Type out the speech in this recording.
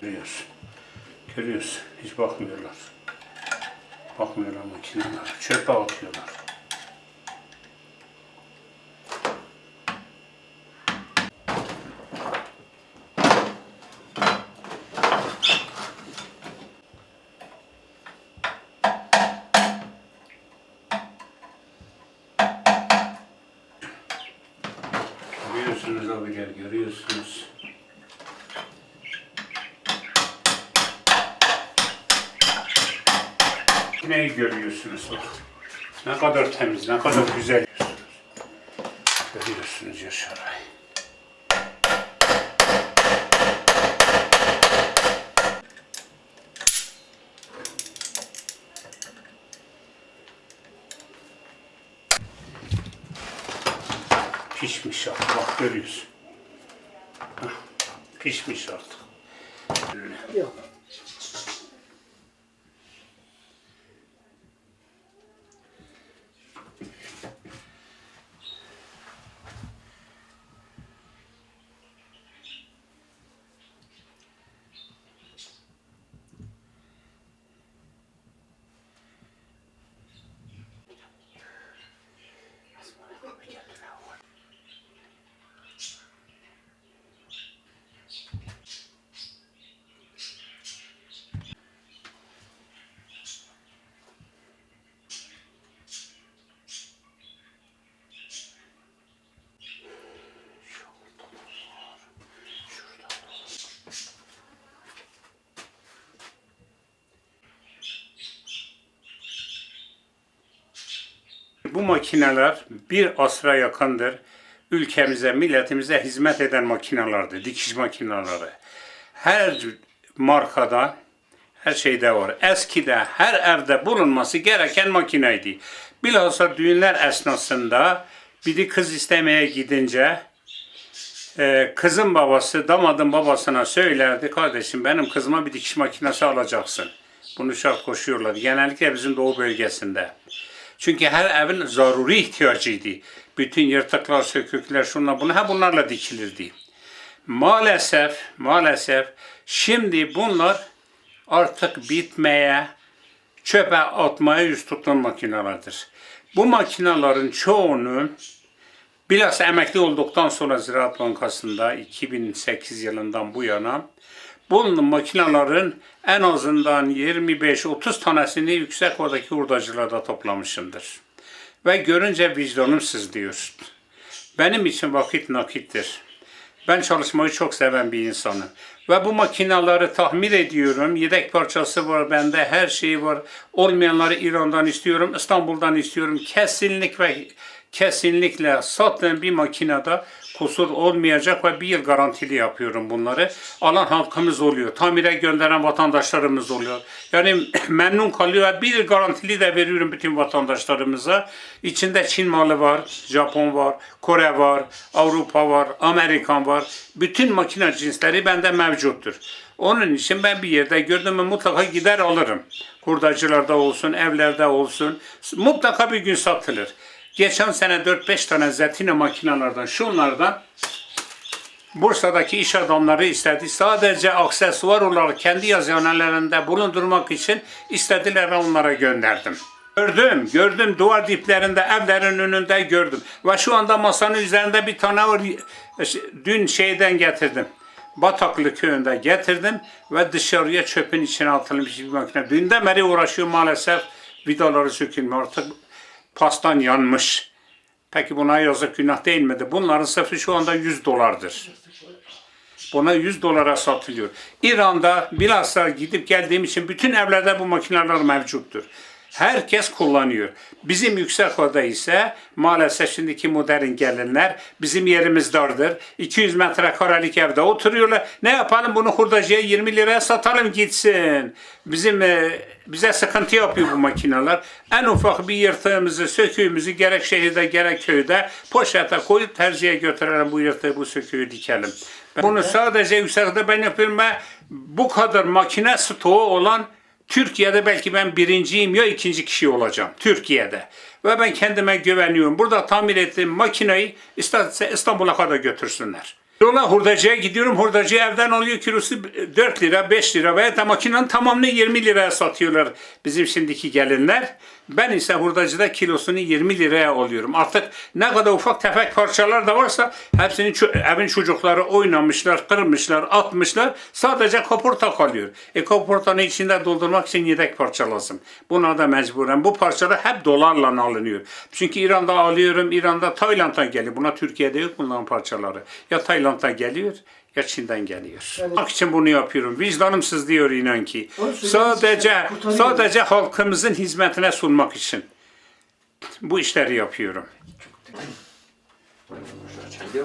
görüyorsun. Görüyorsun. Hiç bakmıyorlar. Bakmıyorlar makineler. Çöpe atıyorlar. Görüyorsunuz abiler, görüyorsunuz. Neyi görüyorsunuz bak. Ne kadar temiz, ne kadar güzel görüyorsunuz. Görüyorsunuz Yaşar Bey. Pişmiş artık, bak görüyorsun. Pişmiş artık. Yok. Bu makineler bir asra yakındır. Ülkemize, milletimize hizmet eden makinelerdir. Dikiş makineleri. Her markada her şeyde var. Eskide her evde bulunması gereken makineydi. Bilhassa düğünler esnasında biri kız istemeye gidince e, kızın babası damadın babasına söylerdi kardeşim benim kızıma bir dikiş makinesi alacaksın. Bunu şart koşuyorlar. Genellikle bizim doğu bölgesinde. Çünkü her evin zaruri ihtiyacıydı. Bütün yırtıklar, sökükler, şunlar bunlar hep bunlarla dikilirdi. Maalesef, maalesef şimdi bunlar artık bitmeye, çöpe atmaya yüz tutan makinelerdir. Bu makinelerin çoğunu Bilhassa emekli olduktan sonra Ziraat Bankası'nda 2008 yılından bu yana bunun makinelerin en azından 25-30 tanesini yüksek oradaki hurdacılarda toplamışımdır. Ve görünce vicdanım sızlıyor. Benim için vakit nakittir. Ben çalışmayı çok seven bir insanım. Ve bu makineleri tahmin ediyorum. Yedek parçası var bende, her şey var. Olmayanları İran'dan istiyorum, İstanbul'dan istiyorum. Kesinlik ve kesinlikle sattığım bir makinede kusur olmayacak ve bir yıl garantili yapıyorum bunları. Alan halkımız oluyor. Tamire gönderen vatandaşlarımız oluyor. Yani memnun kalıyor ve bir yıl garantili de veriyorum bütün vatandaşlarımıza. İçinde Çin malı var, Japon var, Kore var, Avrupa var, Amerikan var. Bütün makine cinsleri bende mevcuttur. Onun için ben bir yerde gördüm mutlaka gider alırım. Hurdacılarda olsun, evlerde olsun. Mutlaka bir gün satılır. Geçen sene 4-5 tane Zetine makinelerden, şunlardan Bursa'daki iş adamları istedi. Sadece aksesuar olarak kendi yazıhanelerinde bulundurmak için istediler onlara gönderdim. Gördüm, gördüm duvar diplerinde, evlerin önünde gördüm. Ve şu anda masanın üzerinde bir tane var. Dün şeyden getirdim. Bataklı köyünde getirdim ve dışarıya çöpün içine atılmış bir makine. Dünden beri uğraşıyor maalesef vidaları sökülmüyor. Artık pastan yanmış. Peki buna yazık günah değil midir? Bunların sırfı şu anda 100 dolardır. Buna 100 dolara satılıyor. İran'da bilhassa gidip geldiğim için bütün evlerde bu makineler mevcuttur. Herkes kullanıyor. Bizim yüksek oda ise maalesef şimdiki modern gelinler bizim yerimiz dardır. 200 metrekarelik evde oturuyorlar. Ne yapalım bunu hurdacıya 20 liraya satalım gitsin. Bizim e, bize sıkıntı yapıyor bu makineler. En ufak bir yırtığımızı, söküğümüzü gerek şehirde gerek köyde poşete koyup terziye götürelim bu yırtığı, bu söküğü dikelim. Bunu sadece yüksekte ben yapıyorum bu kadar makine stoğu olan Türkiye'de belki ben birinciyim ya ikinci kişi olacağım Türkiye'de. Ve ben kendime güveniyorum. Burada tamir ettiğim makineyi İstanbul'a kadar götürsünler. Yola hurdacıya gidiyorum. Hurdacı evden alıyor kilosu 4 lira, 5 lira veya da makinenin tamamını 20 liraya satıyorlar bizim şimdiki gelinler. Ben ise hurdacıda kilosunu 20 liraya alıyorum. Artık ne kadar ufak tefek parçalar da varsa hepsini evin çocukları oynamışlar, kırmışlar, atmışlar. Sadece kaporta kalıyor. E kaportanın içinde doldurmak için yedek parça lazım. Buna da mecburen. Bu parçalar hep dolarla alınıyor. Çünkü İran'da alıyorum, İran'da Tayland'dan geliyor. Buna Türkiye'de yok bunların parçaları. Ya Tayland'dan geliyor ya Çin'den geliyor. Evet. Bak için bunu yapıyorum. Vicdanım sızlıyor inan ki. Sadece sadece halkımızın hizmetine sunmak için bu işleri yapıyorum. Çengel